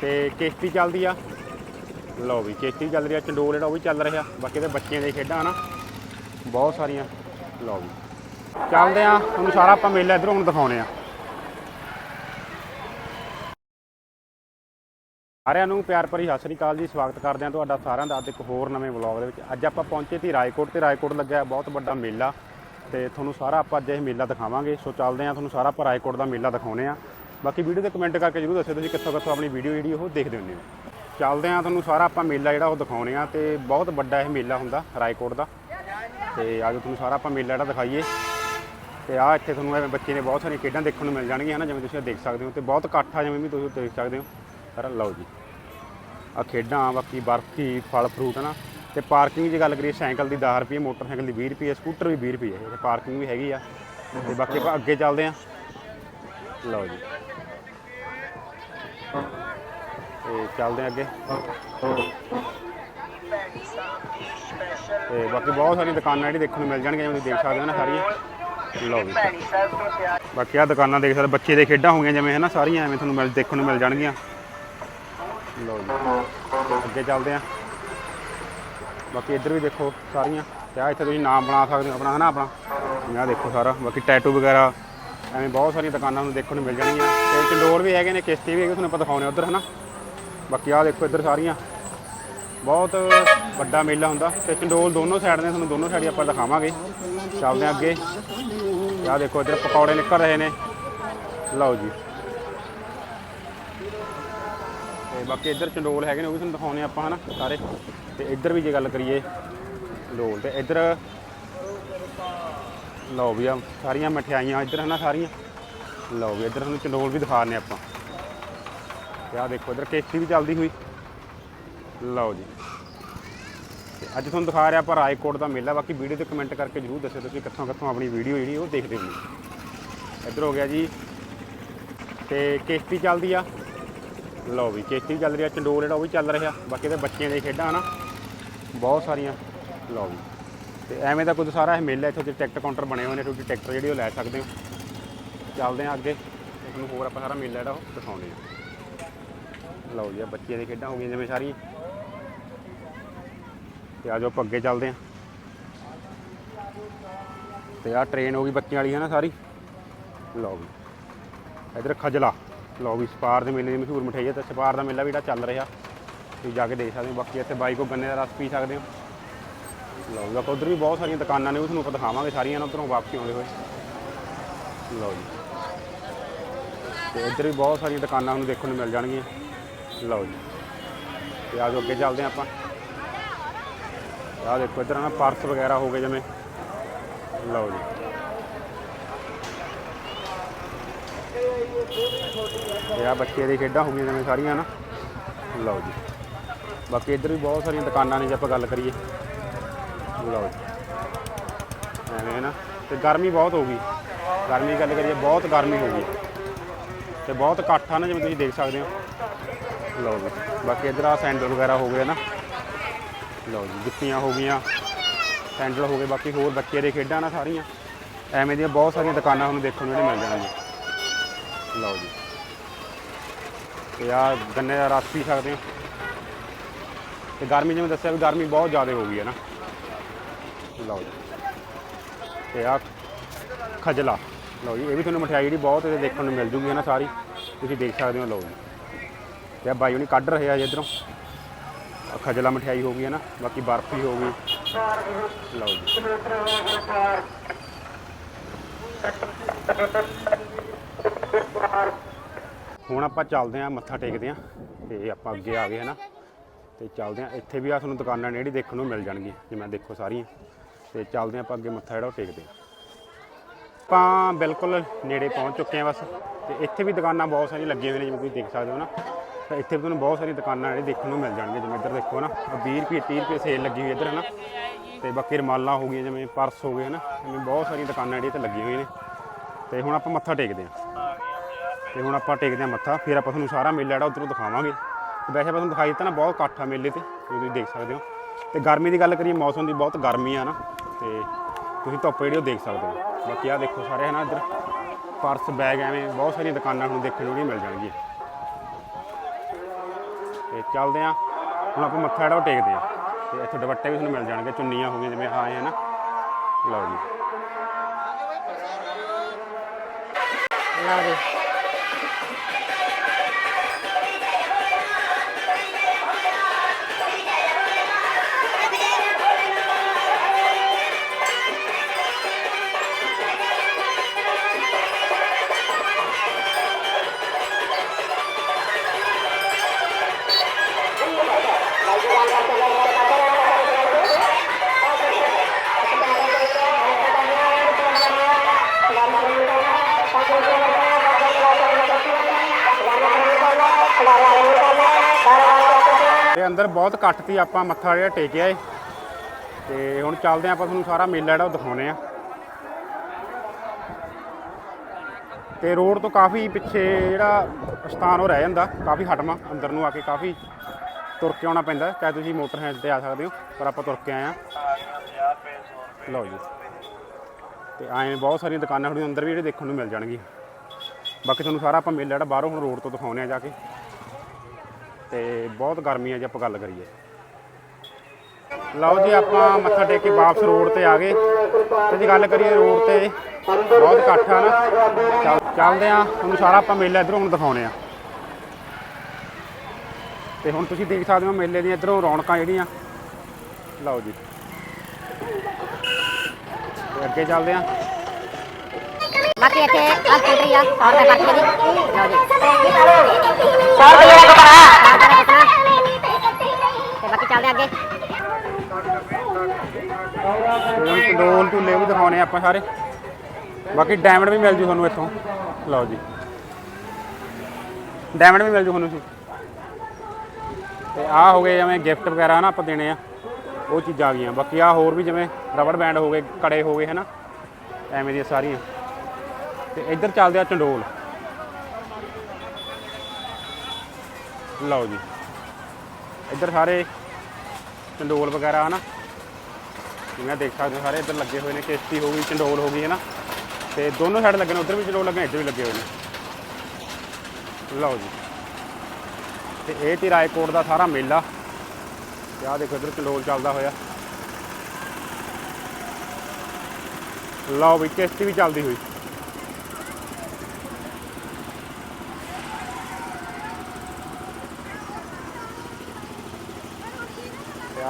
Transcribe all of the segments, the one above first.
ਤੇ ਕਿਸ਼ਤੀ ਚੱਲਦੀ ਆ। ਲਓ ਵੀ ਕਿਸ਼ਤੀ ਚੱਲ ਰਹੀ ਆ, ਚੰਡੋਲ ਜਿਹੜਾ ਉਹ ਵੀ ਚੱਲ ਰਿਹਾ। ਬਾਕੀ ਤੇ ਬੱਚਿਆਂ ਦੇ ਖੇਡਾਂ ਨਾ ਬਹੁਤ ਸਾਰੀਆਂ। ਲਓ ਵੀ। ਚੱਲਦੇ ਆ, ਤੁਹਾਨੂੰ ਸਾਰਾ ਆਪਾਂ ਮੇਲਾ ਇਧਰੋਂ ਹੁਣ ਦਿਖਾਉਣੇ ਆ। ਸਾਰਿਆਂ ਨੂੰ ਪਿਆਰ ਭਰੀ ਸਤਿ ਸ੍ਰੀ ਅਕਾਲ ਜੀ। ਸਵਾਗਤ ਕਰਦੇ ਹਾਂ ਤੁਹਾਡਾ ਸਾਰਿਆਂ ਦਾ ਅੱਜ ਇੱਕ ਹੋਰ ਨਵੇਂ ਵਲੌਗ ਦੇ ਵਿੱਚ। ਅੱਜ ਆਪਾਂ ਪਹੁੰਚੇ ਤੀ ਰਾਏਕੋਟ ਤੇ ਰਾਏਕੋਟ ਲੱਗਿਆ ਬਹੁਤ ਵੱਡਾ ਮੇਲਾ। ਤੇ ਤੁਹਾਨੂੰ ਸਾਰਾ ਆਪਾਂ ਅੱਜ ਇਹ ਮੇਲਾ ਦਿਖਾਵਾਂਗੇ। ਸੋ ਚੱਲਦੇ ਹਾਂ ਤੁਹਾਨੂੰ ਸਾਰਾ ਆਪਾਂ ਰਾਏਕੋਟ ਦਾ ਮੇਲਾ ਦਿਖਾਉਣੇ ਆ। ਬਾਕੀ ਵੀਡੀਓ ਤੇ ਕਮੈਂਟ ਕਰਕੇ ਜਰੂਰ ਦੱਸਿਓ ਤੁਸੀਂ ਕਿੱਥੋਂ ਕਿੱਥੋਂ ਆਪਣੀ ਵੀਡੀਓ ਜਿਹੜੀ ਉਹ ਦੇਖਦੇ ਹੁੰਦੇ ਹੋ। ਚੱਲਦੇ ਹਾਂ ਤੁਹਾਨੂੰ ਸਾਰਾ ਆਪਾਂ ਮੇਲਾ ਜਿਹੜਾ ਉਹ ਦਿਖਾਉਣੇ ਆ ਤੇ ਬਹੁਤ ਵੱਡਾ ਇਹ ਮੇਲਾ ਹੁੰਦਾ ਰਾਏਕੋਟ ਦਾ। ਤੇ ਅੱਜ ਤੁਹਾਨੂੰ ਸਾਰਾ ਆਪਾਂ ਮੇਲਾ ਜਿਹੜਾ ਦਿਖਾਈਏ। ਤੇ ਆ ਇੱਥੇ ਤੁਹਾਨੂੰ ਐਵੇਂ ਬੱਚੇ ਨੇ ਬਹੁਤ ਸਾਰੀਆਂ ਖੇਡਾਂ ਦੇਖਣ ਨੂੰ ਮਿਲ ਜਾਣਗੀਆਂ, ਹਨਾ, ਜਿਵੇਂ ਤੁਸੀਂ ਦੇਖ ਸਕਦੇ ਹੋ ਤੇ ਬਹੁਤ ਇਕੱਠ ਆ ਜਿਵੇਂ ਵੀ ਤੁਸੀਂ ਦੇਖ ਸਕਦੇ ਹੋ। ਸਰ ਲਓ ਜੀ ਆ ਖੇਡਾਂ, ਬਾਕੀ ਬਰਫੀ, ਫਲ ਫਰੂਟ, ਹਨਾ। ਤੇ ਪਾਰਕਿੰਗ ਦੀ ਗੱਲ ਕਰੀਏ, ਸਾਈਕਲ ਦੀ 10 ਰੁਪਏ, ਮੋਟਰਸਾਈਕਲ ਦੀ 20 ਰੁਪਏ, ਸਕੂਟਰ ਵੀ 20 ਰੁਪਏ ਤੇ ਪਾਰਕਿੰਗ ਵੀ ਹੈਗੀ ਆ। ਤੇ ਬਾਕੀ ਆਪਾਂ ਅੱਗੇ ਚੱਲਦੇ ਆ ਲਓ ਜੀ। ਤੇ ਚੱਲਦੇ ਆ ਅੱਗੇ। ਤੇ ਬਾਕੀ ਬਹੁਤ ਸਾਰੀਆਂ ਦੁਕਾਨਾਂ ਜਿਹੜੀ ਦੇਖਣ ਨੂੰ ਮਿਲ ਜਾਣਗੀਆਂ ਤੁਸੀਂ ਦੇਖ ਸਕਦੇ ਹੋ ਨਾ ਸਾਰੀਆਂ। ਲਓ ਜੀ। ਬਾਕੀ ਆ ਦੁਕਾਨਾਂ ਦੇਖ ਸਕਦੇ ਬੱਚੇ ਦੇ ਖੇਡਾਂ ਹੋ ਗਈਆਂ ਜਿਵੇਂ ਨਾ ਸਾਰੀਆਂ ਐਵੇਂ ਤੁਹਾਨੂੰ ਮਿਲ, ਦੇਖਣ ਨੂੰ ਮਿਲ ਜਾਣਗੀਆਂ। ਲਓ ਜੀ। ਅੱਗੇ ਚੱਲਦੇ ਆ ਬਾਕੀ ਇੱਧਰ ਵੀ ਦੇਖੋ ਸਾਰੀਆਂ। ਤੇ ਆ ਇੱਥੇ ਤੁਸੀਂ ਨਾਮ ਬਣਾ ਸਕਦੇ ਹੋ, ਆਪਣਾ, ਹਨਾ, ਆਪਣਾ। ਆਹ ਦੇਖੋ ਸਾਰਾ। ਬਾਕੀ ਟੈਟੂ ਵਗੈਰਾ, ਐਵੇਂ ਬਹੁਤ ਸਾਰੀਆਂ ਦੁਕਾਨਾਂ ਨੂੰ ਦੇਖਣ ਨੂੰ ਮਿਲ ਜਾਣਗੀਆਂ। ਤੇ ਚੰਡੋਰ ਵੀ ਹੈਗੇ ਨੇ, ਕਿਸ਼ਤੀ ਵੀ ਹੈਗੀ, ਤੁਹਾਨੂੰ ਆਪਾਂ ਦਿਖਾਉਣੇ ਉੱਧਰ, ਹਨਾ। ਬਾਕੀ ਆਹ ਦੇਖੋ ਇੱਧਰ ਸਾਰੀਆਂ। ਬਹੁਤ ਵੱਡਾ ਮੇਲਾ ਹੁੰਦਾ। ਤੇ ਚੰਡੋਲ ਦੋਨੋਂ ਸਾਈਡ ਨੇ, ਤੁਹਾਨੂੰ ਦੋਨੋਂ ਸਾਈਡ ਆਪਾਂ ਦਿਖਾਵਾਂਗੇ। ਚੱਲਦੇ ਹਾਂ ਅੱਗੇ। ਆਹ ਦੇਖੋ ਇੱਧਰ ਪਕੌੜੇ ਨਿਕਲ ਰਹੇ ਨੇ। ਲਓ ਜੀ। ਤੇ ਬਾਕੀ ਇੱਧਰ ਚੰਡੋਲ ਹੈਗੇ ਨੇ, ਉਹ ਵੀ ਤੁਹਾਨੂੰ ਦਿਖਾਉਣੇ ਆਪਾਂ, ਹਨਾ, ਸਾਰੇ। ਤੇ ਇੱਧਰ ਵੀ ਜੇ ਗੱਲ ਕਰੀਏ ਚੰਡੋਲ ਤੇ ਇੱਧਰ ਲਓ ਵੀ ਆ ਸਾਰੀਆਂ ਮਠਿਆਈਆਂ ਇੱਧਰ, ਹਨਾ, ਸਾਰੀਆਂ। ਲਓ ਵੀ ਇੱਧਰ ਤੁਹਾਨੂੰ ਚੰਡੋਲ ਵੀ ਦਿਖਾਣੇ ਆਪਾਂ। ਤੇ ਆਹ ਦੇਖੋ ਇੱਧਰ ਕਿਸ਼ਤੀ ਵੀ ਚੱਲਦੀ ਹੋਈ। ਲਓ ਜੀ। ਤੇ ਅੱਜ ਤੁਹਾਨੂੰ ਦਿਖਾ ਰਿਹਾ ਆਪਾਂ ਰਾਏਕੋਟ ਦਾ ਮੇਲਾ। ਬਾਕੀ ਵੀਡੀਓ ਤੇ ਕਮੈਂਟ ਕਰਕੇ ਜਰੂਰ ਦੱਸਿਓ ਤੁਸੀਂ ਕਿੱਥੋਂ ਕਿੱਥੋਂ ਆਪਣੀ ਵੀਡੀਓ ਜਿਹੜੀ ਉਹ ਦੇਖਦੇ ਹੋ। ਇੱਧਰ ਹੋ ਗਿਆ ਜੀ। ਤੇ ਕਿਸ਼ਤੀ ਚੱਲਦੀ ਆ। ਲਓ ਵੀ ਕਿਸ਼ਤੀ ਚੱਲ ਰਹੀ। ਆ ਚੰਡੋਲ ਜਿਹੜਾ ਉਹ ਵੀ ਚੱਲ ਰਿਹਾ। ਬਾਕੀ ਤੇ ਬੱਚਿਆਂ ਦੇ ਖੇਡਾਂ, ਹਨਾ? ਬਹੁਤ ਸਾਰੀਆਂ। ਲਓ ਵੀ ਤੇ ਐਵੇਂ ਦਾ ਕੁਝ ਸਾਰਾ ਇਹ ਮੇਲਾ ਇੱਥੇ ਟਿਕਟ ਕਾਊਂਟਰ ਬਣੇ ਹੋਏ ਨੇ। ਤੁਸੀਂ ਟਿਕਟ ਜਿਹੜੀ ਉਹ ਲੈ ਸਕਦੇ ਹੋ। ਚੱਲਦੇ ਆ ਅੱਗੇ। ਤੇ ਤੁਹਾਨੂੰ ਹੋਰ ਆਪਾਂ ਸਾਰਾ ਮੇਲਾ ਜਿਹੜਾ ਉਹ ਦਿਖਾਉਂਦੇ ਆ। ਲਓ ਜੀ ਆ ਬੱਚਿਆਂ ਦੀਆਂ ਖੇਡਾਂ ਹੋ ਗਈਆਂ ਜਿਵੇਂ ਸਾਰੀਆਂ। ਤੇ ਆਜੋ ਆਪਾਂ ਅੱਗੇ ਚੱਲਦੇ ਆ ਤੇ ਆ ਟ੍ਰੇਨ ਹੋ ਗਈ ਬੱਚਿਆਂ ਵਾਲੀ ਹੈ ਨਾ ਸਾਰੀ? ਲਓ ਵੀ ਇਧਰ ਖਜਲਾ। ਲਓ ਵੀ ਸਪਾਰ ਦੇ ਮੇਲੇ ਦੀ ਮਸ਼ਹੂਰ ਮਠਿਆਈ ਹੈ ਤੇ ਸਪਾਰ ਦਾ ਮੇਲਾ ਵੀ ਜਿਹੜਾ ਚੱਲ ਰਿਹਾ। ਤੁਸੀਂ ਜਾ ਕੇ ਦੇਖ ਸਕਦੇ ਹੋ। ਬਾਕੀ ਇੱਥੇ ਬਾਈ ਕੋ ਗੰਨੇ ਦਾ ਰਸ ਪੀ ਸਕਦੇ ਹੋ। ਲਓ ਜੀ ਆਪਾਂ ਉੱਧਰ ਵੀ ਬਹੁਤ ਸਾਰੀਆਂ ਦੁਕਾਨਾਂ ਨੇ। ਉਹ ਤੁਹਾਨੂੰ ਆਪਾਂ ਦਿਖਾਵਾਂਗੇ ਸਾਰੀਆਂ ਨਾ, ਉੱਧਰੋਂ ਵਾਪਸੀ ਆਉਂਦੇ ਹੋਏ। ਲਓ ਜੀ। ਤੇ ਇੱਧਰ ਵੀ ਬਹੁਤ ਸਾਰੀਆਂ ਦੁਕਾਨਾਂ ਨੂੰ ਦੇਖਣ ਨੂੰ ਮਿਲ ਜਾਣਗੀਆਂ। ਲਓ ਜੀ। ਤੇ ਆਜੋ ਅੱਗੇ ਚੱਲਦੇ ਹਾਂ ਆਪਾਂ। ਆਹ ਦੇਖੋ, ਇੱਧਰ ਨਾ ਪਰਸ ਵਗੈਰਾ ਹੋ ਗਏ ਜਿਵੇਂ। ਲਓ ਜੀ। ਤੇ ਆ ਬੱਚੇ ਦੀ ਖੇਡਾਂ ਹੋ ਗਈਆਂ ਜਿਵੇਂ ਸਾਰੀਆਂ ਨਾ। ਲਓ ਜੀ। ਬਾਕੀ ਇੱਧਰ ਵੀ ਬਹੁਤ ਸਾਰੀਆਂ ਦੁਕਾਨਾਂ ਨੇ ਜੇ ਆਪਾਂ ਗੱਲ ਕਰੀਏ। ਲਓ ਜੀ। ਐਵੇਂ ਨਾ। ਤੇ ਗਰਮੀ ਬਹੁਤ ਹੋ ਗਈ। ਗਰਮੀ ਗੱਲ ਕਰੀਏ, ਬਹੁਤ ਗਰਮੀ ਹੋ ਗਈ। ਤੇ ਬਹੁਤ ਇਕੱਠ ਆ ਨਾ ਜਿਵੇਂ ਤੁਸੀਂ ਦੇਖ ਸਕਦੇ ਹੋ। ਲਓ ਜੀ। ਬਾਕੀ ਇੱਧਰ ਆ ਸੈਂਡਲ ਵਗੈਰਾ ਹੋ ਗਏ ਨਾ। ਲਓ ਜੀ, ਜੁੱਤੀਆਂ ਹੋ ਗਈਆਂ। ਸੈਂਡਲ ਹੋ ਗਏ, ਬਾਕੀ ਹੋਰ ਬੱਚੇ ਦੇ ਖੇਡਾਂ ਨਾ ਸਾਰੀਆਂ। ਐਵੇਂ ਦੀਆਂ ਬਹੁਤ ਸਾਰੀਆਂ ਦੁਕਾਨਾਂ ਤੁਹਾਨੂੰ ਦੇਖਣ ਨੂੰ ਜਿਹੜੇ ਮਿਲ ਜਾਣਗੀਆਂ। ਲਓ ਜੀ। ਤੇ ਆ ਗੰਨੇ ਦਾ ਰਸ ਪੀ ਸਕਦੇ ਹੋ। ਤੇ ਗਰਮੀ ਜਿਵੇਂ ਦੱਸਿਆ ਵੀ ਗਰਮੀ ਬਹੁਤ ਜ਼ਿਆਦਾ ਹੋ ਗਈ ਹੈ ਨਾ। ਲਓ ਜੀ। ਤੇ ਆ ਖਜਲਾ। ਲਓ ਜੀ, ਇਹ ਵੀ ਤੁਹਾਨੂੰ ਮਠਿਆਈ ਜਿਹੜੀ ਬਹੁਤ ਦੇਖਣ ਨੂੰ ਮਿਲ ਜੂਗੀ ਹੈ ਨਾ ਸਾਰੀ। ਤੁਸੀਂ ਦੇਖ ਸਕਦੇ ਹੋ, ਲਓ ਜੀ। ਤੇ ਆ ਬਾਈ ਉਹਨੇ ਕੱਢ ਰਹੇ ਆ ਜੇ ਇੱਧਰੋਂ। ਖਜਲਾ ਮਠਿਆਈ ਹੋ ਗਈ ਹੈ ਨਾ, ਬਾਕੀ ਬਰਫੀ ਹੋ ਗਈ। ਲਓ ਜੀ। ਹੁਣ ਆਪਾਂ ਚੱਲਦੇ ਆਂ ਮੱਥਾ ਟੇਕਦੇ ਆਂ ਤੇ ਆਪਾਂ ਅੱਗੇ ਆ ਗਏ ਹੈ ਨਾ। ਤੇ ਚੱਲਦੇ ਆਂ ਇੱਥੇ ਵੀ ਆ ਤੁਹਾਨੂੰ ਦੁਕਾਨਾਂ ਨੇੜੇ ਦੇਖਣ ਨੂੰ ਮਿਲ ਜਾਣਗੀਆਂ ਜਿਵੇਂ ਦੇਖੋ ਸਾਰੀਆਂ। ਤੇ ਚੱਲਦੇ ਆਂ ਆਪਾਂ ਅੱਗੇ ਮੱਥਾ ਜਿਹੜਾ ਉਹ ਟੇਕਦੇ ਆਂ ਆਪਾਂ ਬਿਲਕੁਲ ਨੇੜੇ ਪਹੁੰਚ ਚੁੱਕੇ ਆਂ ਬਸ, ਤੇ ਇੱਥੇ ਵੀ ਦੁਕਾਨਾਂ ਬਹੁਤ ਸਾਰੀਆਂ ਲੱਗੀਆਂ ਹੋਈਆਂ ਨੇ, ਜਿਵੇਂ ਤੁਸੀਂ ਦੇਖ ਸਕਦੇ ਹੋ ਨਾ। ਤਾਂ ਇੱਥੇ ਵੀ ਤੁਹਾਨੂੰ ਬਹੁਤ ਸਾਰੀਆਂ ਦੁਕਾਨਾਂ ਜਿਹੜੀ ਦੇਖਣ ਨੂੰ ਮਿਲ ਜਾਣਗੀਆਂ, ਜਿਵੇਂ ਇੱਧਰ ਦੇਖੋ ਨਾ, ਆਹ 20 ਰੁਪਏ 30 ਰੁਪਏ ਸੇਲ ਲੱਗੀ ਹੋਈ ਇੱਧਰ ਹੈ ਨਾ ਤੇ ਬਾਕੀ ਰਮਾਲਾਂ ਹੋ ਗਈਆਂ, ਜਿਵੇਂ ਪਰਸ ਹੋ ਗਏ, ਹਨਾ? ਜਿਵੇਂ ਬਹੁਤ ਸਾਰੀਆਂ ਦੁਕਾਨਾਂ ਜਿਹੜੀਆਂ ਇੱਥੇ ਲੱਗੀਆਂ ਹੋਈਆਂ ਨੇ। ਤੇ ਹੁਣ ਆਪਾਂ ਮੱਥਾ ਟੇਕਦੇ ਹਾਂ। ਤੇ ਹੁਣ ਆਪਾਂ ਟੇਕਦੇ ਹਾਂ ਮੱਥਾ, ਫਿਰ ਆਪਾਂ ਤੁਹਾਨੂੰ ਸਾਰਾ ਮੇਲਾ ਜਿਹੜਾ ਉਧਰੋਂ ਦਿਖਾਵਾਂਗੇ। ਤੇ ਵੈਸੇ ਆਪਾਂ ਤੁਹਾਨੂੰ ਦਿਖਾਈ ਦਿੱਤਾ ਨਾ, ਬਹੁਤ ਇਕੱਠ ਆ ਮੇਲੇ ਤੇ, ਤੁਸੀਂ ਦੇਖ ਸਕਦੇ ਹੋ। ਤੇ ਗਰਮੀ ਦੀ ਗੱਲ ਕਰੀਏ, ਮੌਸਮ ਦੀ ਬਹੁਤ ਗਰਮੀ ਆ ਨਾ ਤੇ ਤੁਸੀਂ ਧੁੱਪ ਜਿਹੜੀ ਉਹ ਦੇਖ ਸਕਦੇ ਹੋ। ਬਾਕੀ ਆ ਦੇਖੋ ਸਾਰੇ ਹੈ ਨਾ ਇੱਧਰ ਪਰਸ, ਬੈਗ ਐਵੇਂ ਬਹੁਤ ਸਾਰੀਆਂ ਦੁਕਾਨਾਂ ਨੂੰ ਦੇਖਣ ਨੂੰ ਜਿਹੜੀਆਂ ਮਿਲ ਜਾਣਗੀਆਂ। ਤੇ ਚੱਲਦੇ ਆ। ਹੁਣ ਆਪਾਂ ਮੱਥਾ ਜਿਹੜਾ ਉਹ ਟੇਕਦੇ ਆ। ਤੇ ਇੱਥੇ ਦੁਪੱਟੇ ਵੀ ਤੁਹਾਨੂੰ ਮਿਲ ਜਾਣਗੇ, ਚੁੰਨੀਆਂ ਹੋ ਗਈਆਂ ਜਿਵੇਂ ਆਹ ਆਏ ਹੈ ਨਾ। ਲਓ ਜੀ। ਲਓ ਜੀ। ਬਹੁਤ ਘੱਟ ਸੀ, ਆਪਾਂ ਮੱਥਾ ਜਿਹੜਾ ਟੇਕਿਆ ਏ। ਤੇ ਹੁਣ ਚੱਲਦੇ ਆ ਆਪਾਂ ਤੁਹਾਨੂੰ ਸਾਰਾ ਮੇਲਾ ਜਿਹੜਾ ਉਹ ਦਿਖਾਉਨੇ ਆ। ਤੇ ਰੋਡ ਤੋਂ ਕਾਫੀ ਪਿੱਛੇ ਜਿਹੜਾ ਸਥਾਨ ਉਹ ਰਹਿ ਜਾਂਦਾ, ਕਾਫੀ ਹਟਮਾ ਅੰਦਰ ਨੂੰ ਆ ਕੇ ਕਾਫੀ ਤੁਰ ਕੇ ਆਉਣਾ ਪੈਂਦਾ। ਚਾਹੇ ਤੁਸੀਂ ਮੋਟਰ ਮੋਟਰਸਾਈਕਲ ਤੇ ਆ ਸਕਦੇ ਹੋ, ਪਰ ਆਪਾਂ ਤੁਰ ਕੇ ਆਏ ਆ। ਲਓ ਜੀ। ਤੇ ਆਏ ਬਹੁਤ ਸਾਰੀਆਂ ਦੁਕਾਨਾਂ ਹੁਣ ਅੰਦਰ ਵੀ ਜਿਹੜੇ ਦੇਖਣ ਨੂੰ ਮਿਲ ਜਾਣਗੀਆਂ। ਬਾਕੀ ਤੁਹਾਨੂੰ ਸਾਰਾ ਆਪਾਂ ਮੇਲਾ ਜਿਹੜਾ ਬਾਹਰੋਂ ਹੁਣ ਰੋਡ ਤੋਂ ਦਿਖਾਉਨੇ ਆ ਜਾ ਕੇ। ਤੇ ਬਹੁਤ ਗਰਮੀ ਆ ਜੇ ਆਪਾਂ ਗੱਲ ਕਰੀਏ। ਲਓ ਜੀ, ਆਪਾਂ ਮੱਥਾ ਟੇਕ ਕੇ ਵਾਪਸ ਰੋਡ ਤੇ ਆ ਗਏ। ਤੇ ਜੇ ਗੱਲ ਕਰੀਏ ਰੋਡ ਤੇ, ਬਹੁਤ ਇਕੱਠ ਆ ਨਾ। ਚੱਲਦੇ ਆ ਤੁਹਾਨੂੰ ਸਾਰਾ ਆਪਾਂ ਮੇਲਾ ਇਧਰੋਂ ਹੁਣ ਦਿਖਾਉਣੇ ਆ ਤੇ ਹੁਣ ਤੁਸੀਂ ਦੇਖ ਸਕਦੇ ਹੋ ਮੇਲੇ ਦੀਆਂ ਇਧਰੋਂ ਰੌਣਕਾਂ ਜਿਹੜੀਆਂ। ਲਓ ਜੀ। ਅੱਗੇ ਚੱਲਦੇ ਆ ਬਾਕੀ ਇੱਥੇ ਆ ਸਕੂਟਰੀ ਆ 100 ਰੁਪਏ ਪਰਚੀ ਦੀ ਲਓ ਜੀ 100 ਰੁਪਏ ਦਾ ਕਪੜਾ ਤੇ ਬਾਕੀ ਚੱਲਦੇ ਆ ਅੱਗੇ ਹੁਣ ਕੰਡੋਲ ਝੂਲੇ ਵੀ ਦਿਖਾਉਣੇ ਆ ਆਪਾਂ ਸਾਰੇ। ਬਾਕੀ ਡਾਇਮੰਡ ਵੀ ਮਿਲ ਜੂ ਤੁਹਾਨੂੰ ਇੱਥੋਂ। ਲਓ ਜੀ। ਡਾਇਮੰਡ ਵੀ ਮਿਲ ਜੂ ਤੁਹਾਨੂੰ ਜੀ ਤੇ ਆਹ ਹੋ ਗਏ ਜਿਵੇਂ ਗਿਫਟ ਵਗੈਰਾ ਨਾ ਆਪਾਂ ਦੇਣੇ ਆ। ਉਹ ਚੀਜ਼ਾਂ ਆ ਗਈਆਂ। ਬਾਕੀ ਆ ਹੋਰ ਵੀ ਜਿਵੇਂ ਰਬੜ ਬੈਂਡ ਹੋ ਗਏ ਕੜੇ ਹੋ ਗਏ ਹਨਾ। ਐਵੇਂ ਦੀਆਂ ਸਾਰੀਆਂ। ਤੇ ਇੱਧਰ ਚੱਲਦੇ ਆ ਚੰਡੋਲ। ਲਓ ਜੀ। ਇੱਧਰ ਸਾਰੇ ਚੰਡੋਲ ਵਗੈਰਾ, ਹਨਾ? ਜਿਵੇਂ ਦੇਖ ਸਕਦੇ ਹੋ ਸਾਰੇ ਇੱਧਰ ਲੱਗੇ ਹੋਏ ਨੇ, ਕਿਸ਼ਤੀ ਹੋ ਗਈ, ਚੰਡੋਲ ਹੋ ਗਈ ਹੈ ਨਾ ਤੇ ਦੋਨੋਂ ਸਾਈਡ ਲੱਗੇ ਨੇ ਉੱਧਰ ਵੀ ਚੰਡੋਲ ਲੱਗੇ ਇੱਧਰ ਵੀ ਲੱਗੇ ਹੋਏ ਨੇ। ਲਓ ਜੀ। ਤੇ ਇਹ ਤੀ ਰਾਏਕੋਟ ਦਾ ਸਾਰਾ ਮੇਲਾ। ਤੇ ਆਹ ਦੇਖੋ ਇੱਧਰ ਚੰਡੋਲ ਚੱਲਦਾ ਹੋਇਆ। ਲਓ ਵੀ, ਕਿਸ਼ਤੀ ਵੀ ਚੱਲਦੀ ਹੋਈ।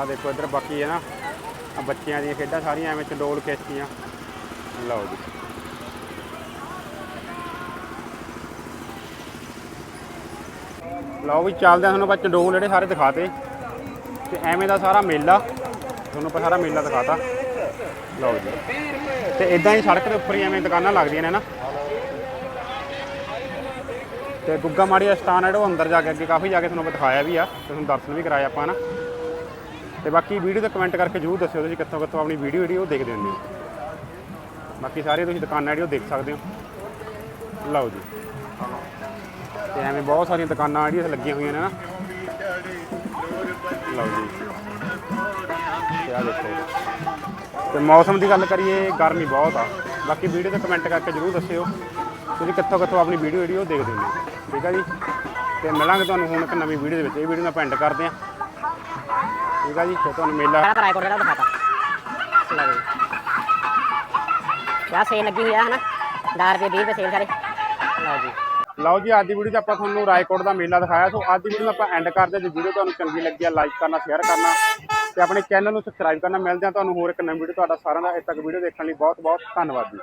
ਆਹ ਦੇਖੋ ਇੱਧਰ ਬਾਕੀ ਹੈ ਨਾ। ਆ ਬੱਚਿਆਂ ਦੀਆਂ ਖੇਡਾਂ ਸਾਰੀਆਂ ਐਵੇਂ ਚੰਡੋਲ ਕਿਸ਼ਤੀਆਂ ਲਓ ਜੀ। ਲਓ ਵੀ ਚੱਲਦੇ ਆ ਤੁਹਾਨੂੰ ਆਪਾਂ ਚੰਡੋਲ ਜਿਹੜੇ ਸਾਰੇ ਦਿਖਾਤੇ। ਤੇ ਐਵੇਂ ਦਾ ਸਾਰਾ ਮੇਲਾ, ਤੁਹਾਨੂੰ ਆਪਾਂ ਸਾਰਾ ਮੇਲਾ ਦਿਖਾਤਾ। ਲਓ ਜੀ। ਤੇ ਇਦਾਂ ਹੀ ਸੜਕ ਦੇ ਉੱਪਰ ਹੀ ਐਵੇਂ ਦੁਕਾਨਾਂ ਲੱਗਦੀਆਂ ਨੇ ਨਾ। ਤੇ ਗੁੱਗਾ ਮਾੜੀ ਦਾ ਸਥਾਨ ਹੈ ਜਿਹੜਾ ਉਹ ਅੰਦਰ ਜਾ ਕੇ ਅੱਗੇ ਕਾਫੀ ਜਾ ਕੇ ਤੁਹਾਨੂੰ ਦਿਖਾਇਆ ਵੀ ਆ। ਤੇ ਤੁਹਾਨੂੰ ਦਰਸ਼ਨ ਵੀ ਕਰਾਇਆ ਆਪਾਂ ਨਾ। ਤੇ ਬਾਕੀ ਵੀਡੀਓ ਤੇ ਕਮੈਂਟ ਕਰਕੇ ਜਰੂਰ ਦੱਸਿਓ ਤੁਸੀਂ ਕਿੱਥੋਂ ਕਿੱਥੋਂ ਆਪਣੀ ਵੀਡੀਓ ਜਿਹੜੀ ਉਹ ਦੇਖਦੇ ਹੁੰਦੇ ਹੋ। ਬਾਕੀ ਸਾਰੇ ਤੁਸੀਂ ਦੁਕਾਨਾਂ ਜਿਹੜੀ ਉਹ ਦੇਖ ਸਕਦੇ ਹੋ। ਲਓ ਜੀ। ਤੇ ਐਵੇਂ ਬਹੁਤ ਸਾਰੀਆਂ ਦੁਕਾਨਾਂ ਜਿਹੜੀਆਂ ਲੱਗੀਆਂ ਹੋਈਆਂ ਨੇ ਨਾ। ਲਓ ਜੀ। ਤੇ ਆ ਦੇਖੋ। ਤੇ ਮੌਸਮ ਦੀ ਗੱਲ ਕਰੀਏ, ਗਰਮੀ ਬਹੁਤ ਆ। ਬਾਕੀ ਵੀਡੀਓ ਤੇ ਕਮੈਂਟ ਕਰਕੇ ਜਰੂਰ ਦੱਸਿਓ ਤੁਸੀਂ ਕਿੱਥੋਂ ਕਿੱਥੋਂ ਆਪਣੀ ਵੀਡੀਓ ਜਿਹੜੀ ਉਹ ਦੇਖਦੇ ਹੁੰਦੇ ਹੋ। ਠੀਕ ਆ ਜੀ। ਤੇ ਮਿਲਾਂਗੇ ਤੁਹਾਨੂੰ ਹੁਣ ਇੱਕ ਨਵੀਂ ਵੀਡੀਓ ਦੇ ਵਿੱਚ। ਇਹ ਵੀਡੀਓ ਨੂੰ ਪੈਂਡ ਕਰਦੇ ਆ ਠੀਕ ਆ ਜੀ ਤੇ ਤੁਹਾਨੂੰ ਮੇਲਾ ਸਾਰਾ ਜਿਹੜਾ ਉਹ ਦਿਖਾਤਾ ਲਓ ਜੀ। ਯਾ ਸੇਲ ਲੱਗੀ ਹੋਈ ਆ ਹਨਾ? 10 ਰੁਪਏ 20 ਰੁਪਏ ਸੇਲ ਸਾਰੇ। ਲਓ ਜੀ। ਲਓ ਜੀ ਅੱਜ ਦੀ ਵੀਡੀਓ 'ਚ ਆਪਾਂ ਤੁਹਾਨੂੰ ਰਾਏਕੋਟ ਦਾ ਮੇਲਾ ਦਿਖਾਇਆ। ਸੋ ਅੱਜ ਦੀ ਵੀਡੀਓ ਨੂੰ ਆਪਾਂ ਐਂਡ ਕਰਦੇ ਜੇ ਵੀਡੀਓ ਤੁਹਾਨੂੰ ਚੰਗੀ ਲੱਗੀ ਆ ਲਾਈਕ ਕਰਨਾ ਸ਼ੇਅਰ ਕਰਨਾ ਤੇ ਆਪਣੇ ਚੈਨਲ ਨੂੰ ਸਬਸਕ੍ਰਾਈਬ ਕਰਨਾ। ਮਿਲਦੇ ਆ ਤੁਹਾਨੂੰ ਹੋਰ ਇੱਕ ਨਵੀਂ ਵੀਡੀਓ ਤੁਹਾਡਾ ਸਾਰਿਆਂ ਦਾ। ਇੱਥੇ ਤੱਕ ਵੀਡੀਓ ਦੇਖਣ ਲਈ ਬਹੁਤ ਬਹੁਤ ਧੰਨਵਾਦ ਜੀ।